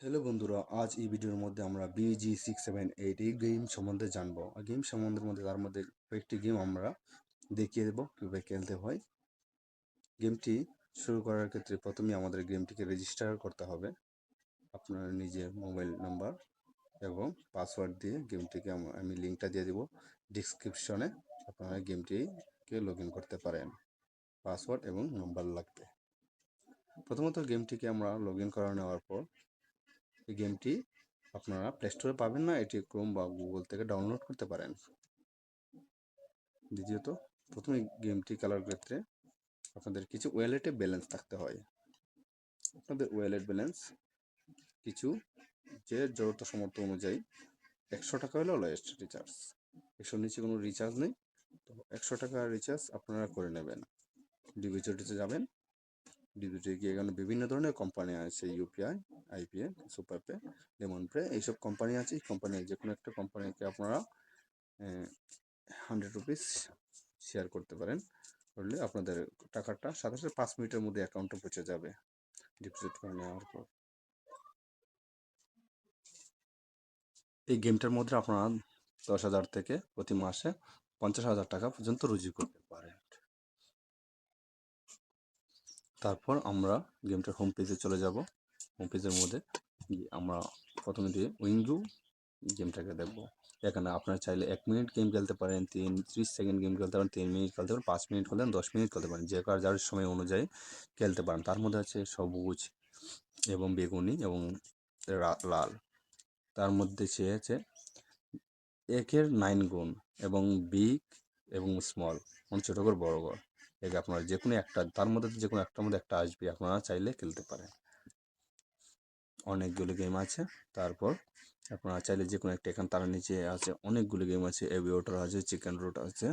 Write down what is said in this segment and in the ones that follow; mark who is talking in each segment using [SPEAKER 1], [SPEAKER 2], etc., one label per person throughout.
[SPEAKER 1] Hello বন্ধুরা, আজ এই ভিডিওর মধ্যে আমরা বিজি সিক্স সেভেন এইট এই গেম সম্বন্ধে জানব। আর গেম সম্বন্ধের মধ্যে, তার মধ্যে কয়েকটি গেম আমরা দেখিয়ে দেবো, কীভাবে খেলতে হয়। গেমটি শুরু করার ক্ষেত্রে প্রথমে আমাদের গেমটিকে রেজিস্টার করতে হবে। আপনার নিজের মোবাইল নাম্বার এবং পাসওয়ার্ড দিয়ে গেমটিকে আম- লিঙ্কটা দিয়ে দেবো। ডিসক্রিপশনে আপনারা গেমটিকে লগ করতে পারেন। পাসওয়ার্ড এবং নাম্বার লাগবে। প্রথমত গেমটিকে আমরা লগ ইন করা নেওয়ার পর এই গেমটি আপনারা প্লে স্টোরে পাবেন না, এটি ক্রোম বা গুগল থেকে ডাউনলোড করতে পারেন। দ্বিতীয়ত, প্রথমে গেমটি খেলার ক্ষেত্রে আপনাদের কিছু ওয়ালেটে ব্যালেন্স থাকতে হয়। আপনাদের ওয়ালেট ব্যালেন্স কিছু যে জরুরত সমর্থ অনুযায়ী একশো টাকা হলো লয়েস্ট রিচার্জ একশোর নিচে কোনো রিচার্জ নেই, তো একশো টাকা রিচার্জ আপনারা করে নেবেন। ডিবিটিতে যাবেন ডিবিটি গিয়ে এখানে বিভিন্ন ধরনের কোম্পানি আছে UPI IPA superpay lemon pay এইসব কোম্পানি আছে। এই কোম্পানি যে কোনো একটা কোম্পানিকে আপনারা হান্ড্রেড রুপিস শেয়ার করতে পারেন। করলে আপনাদের টাকাটা সাথে সাথে পাঁচ মিনিটের মধ্যে অ্যাকাউন্টে পৌঁছে যাবে। ডিপোজিট করে নেওয়ার পর। এই গেমটার মধ্যে আপনারা দশ হাজার থেকে প্রতি মাসে পঞ্চাশ হাজার টাকা পর্যন্ত রুজি করতে পারেন। তারপর আমরা গেমটার হোম পেজে চলে যাব। হোম পেজের মধ্যে গিয়ে আমরা প্রথমে দিয়ে উইঙ্গু গেমটাকে দেখব। এখানে আপনারা চাইলে এক মিনিট গেম খেলতে পারেন, তিন, ত্রিশ সেকেন্ড গেম খেলতে পারেন, তিন মিনিট খেলতে পারেন, পাঁচ মিনিট খেলতে দশ মিনিট খেলতে পারেন, যে কার যার সময় অনুযায়ী খেলতে পারেন। তার মধ্যে আছে সবুজ এবং বেগুনি এবং লাল। তার মধ্যে সে আছে একের নাইন গুণ এবং বিগ এবং স্মল মানে ছোটো করে বড় ঘর একে আপনারা যে কোনো একটা, তার মধ্যে যে কোনো একটার মধ্যে একটা আসবে। আপনারা চাইলে খেলতে পারেন। অনেকগুলো গেম আছে। তারপর আপনারা চাইলে যে কোনো একটা, এখানে তার নিচে আছে, অনেকগুলো গেম আছে। এভিওটার আছে, চিকেন রোড আছে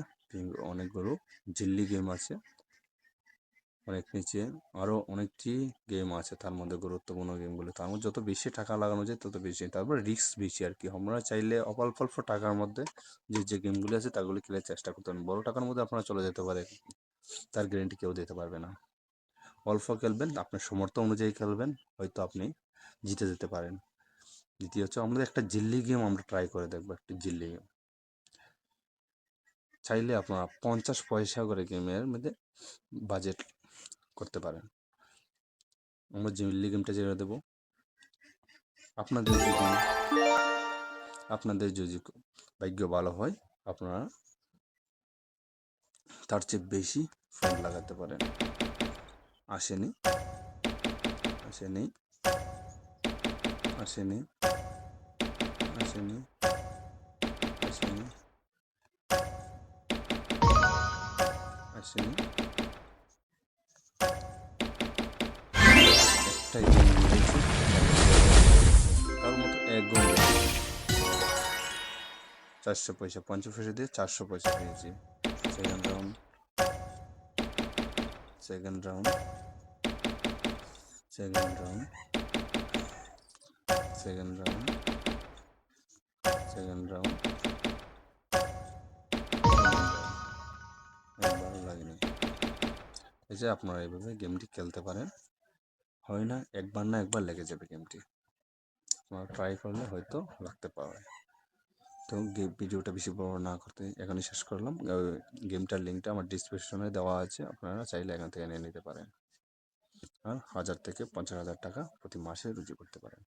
[SPEAKER 1] অনেকগুলো জিল্লি গেম আছে। অনেক নিচে আরও অনেকটি গেম আছে, তার মধ্যে গুরুত্বপূর্ণ গেমগুলো তার মধ্যে যত বেশি টাকা লাগানো যায়, তত বেশি। তারপর রিস্ক বেশি আর কি। আমরা চাইলে অল্প অল্প টাকার মধ্যে যে যে গেমগুলো আছে, তাগুলো খেলে চেষ্টা করতে পারেন। বড় টাকার মধ্যে আপনারা চলে যেতে পারে তার গ্যারেন্টি কেউ দিতে পারবে না। অল্প খেলবেন, আপনার সমর্থ অনুযায়ী খেলবেন, হয়তো আপনি জিতে যেতে পারেন। দ্বিতীয় হচ্ছে আমাদের একটা জিল্লি গেম আমরা ট্রাই করে দেখব, একটা জিল্লি গেম চাইলে আপনারা পঞ্চাশ পয়সা করে গেমের মধ্যে বাজেট করতে পারেন। আমরা জিল্লি গেমটা জেনে দেবো। আপনাদের যদি আপনাদের যদি ভাগ্য ভালো হয়, আপনারা তার চেয়ে বেশি ফোন লাগাতে পারেন আসেনি। আসেনি। আসেনি। আসেনি। আসেনি। আসেনি। তার মতো এক চারশো পয়সা, পঞ্চাশ পয়সা দিয়ে চারশো পয়সা পেয়েছি। Second round second round second round second round second round একবারও লাগেনি। এই যে আপনারা এইভাবে গেমটি খেলতে পারেন, হয় না, একবার না একবার লেগে যাবে গেমটি। আপনারা ট্রাই করলে হয়তো লাগতে পারে। তো ভিডিওটা বেশি বড় না করতে এখানে শেষ করলাম। গেমটার লিঙ্কটা আমার ডিসক্রিপশনে দেওয়া আছে, আপনারা চাইলে এখান থেকে নিয়ে নিতে পারেন। আর হাজার থেকে পঞ্চাশ হাজার টাকা প্রতি মাসে রুজি করতে পারেন।